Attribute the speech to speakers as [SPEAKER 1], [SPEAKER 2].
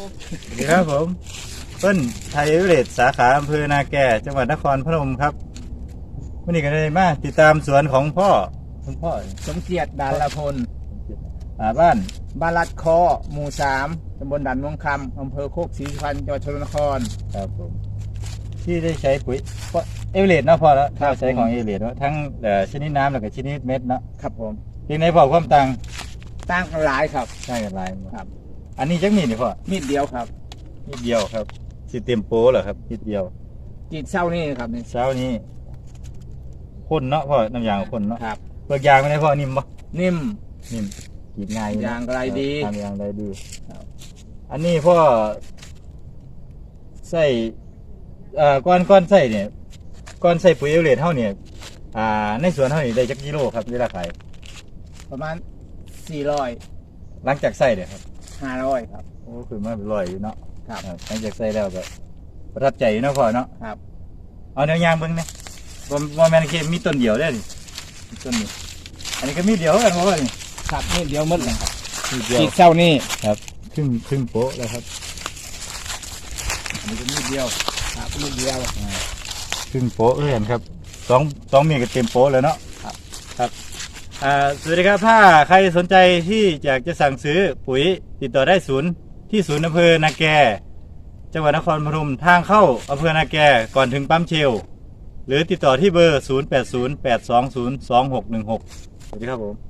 [SPEAKER 1] สวัสดีครับผมเปิ้ลไทยเอเวอเรสต์สาขาอำเภอนาแก่จังหวัดนครพนมครับวันนี้ก็ได้มาติดตามสวนของพ่อคุณพ่อ
[SPEAKER 2] สมเกียรติดานละพล
[SPEAKER 1] อ่าบ้าน
[SPEAKER 2] บ้านลัดคอหมู่สามตำบลด่านม่วงคำอำเภอโคกศรีสุพรรณจังหวัดชลนคร
[SPEAKER 1] ครับผมที่ได้ใช้ปุ๋ยเพราะเอเวอเรสต์เนาะพ่อแล้ว
[SPEAKER 2] ครับ
[SPEAKER 1] ใช้ของเอเวอเรสต์เนาะทั้งเอ่อชนิดน้ำแล้วก็ชนิดเม็ดเนาะ
[SPEAKER 2] ครับผม
[SPEAKER 1] เพียงในพ่อความต่าง
[SPEAKER 2] ตั้งหลายครับ
[SPEAKER 1] ใช่กันหลายหมด
[SPEAKER 2] ครับ
[SPEAKER 1] อันนี้จักมีดนี่พ่อ
[SPEAKER 2] มีดเดียวครับ
[SPEAKER 1] นิดเดียวครับสิเต็มโปเหรอครับนิดเดียว
[SPEAKER 2] กรีดเศร้านี่ครับนี่
[SPEAKER 1] เช้านี้ข้นเนาะพ่อน้ำยางข้นเนาะ
[SPEAKER 2] ครับ
[SPEAKER 1] เปลือกยางไม่ได้พ่อนิ่มปะ
[SPEAKER 2] นิ่ม
[SPEAKER 1] นิ่มกินง่ายอนะ
[SPEAKER 2] ยางไรดี
[SPEAKER 1] ทำยางไรดี
[SPEAKER 2] ครับ
[SPEAKER 1] อันนี้พ่อใส่เอ่อก้อนก้อนใส่เนี่ยก้อนใส่ปุ๋ยเอเวอเรสต์เท่าเนี่ยอ่า ในสวนเท่านี้ได้จักกิโลครับเวลาขาย
[SPEAKER 2] ประมาณ400
[SPEAKER 1] หลังจากใส่เนี่ยครับ
[SPEAKER 2] 500ครับ
[SPEAKER 1] โอ้คือมันลอยอยู่เนาะ
[SPEAKER 2] ครับ
[SPEAKER 1] ครับหลังจากใส่แล้วก็ประทับใจอยู่เนาะพ่อเนาะ
[SPEAKER 2] ครับ
[SPEAKER 1] เอาแนวยางเบิ่งเนี่ยบ่บ่แม่นแค่มีต้นเดียวได้อนี่มีต้นนี้ อันนี้ก็มีเดียวกันเพราะว่านี่
[SPEAKER 2] ครับมีดเดียวหมดเลยครับ
[SPEAKER 1] มีเดียว
[SPEAKER 2] กรีดเศร้านี่
[SPEAKER 1] ครับครึ่งครึ่งโป๊ะแล้วครับอันนี้ก็มีเดียว
[SPEAKER 2] ครับมีดเดียว
[SPEAKER 1] ครึ่งโป๊ะเห็นครับสองสองมีก็เต็มโป๊ะเลยเนาะ
[SPEAKER 2] ครับ
[SPEAKER 1] ครับอ่า สวัสดีครับถ้าใครสนใจที่อยากจะสั่งซื้อปุ๋ยติดต่อได้ศูนย์ที่ศูนย์อำเภอนาแก จังหวัดนครพนมทางเข้าอำเภอนาแกก่อนถึงปั๊มเชลหรือติดต่อที่เบอร์ 0808202616 สวัสดีครับผม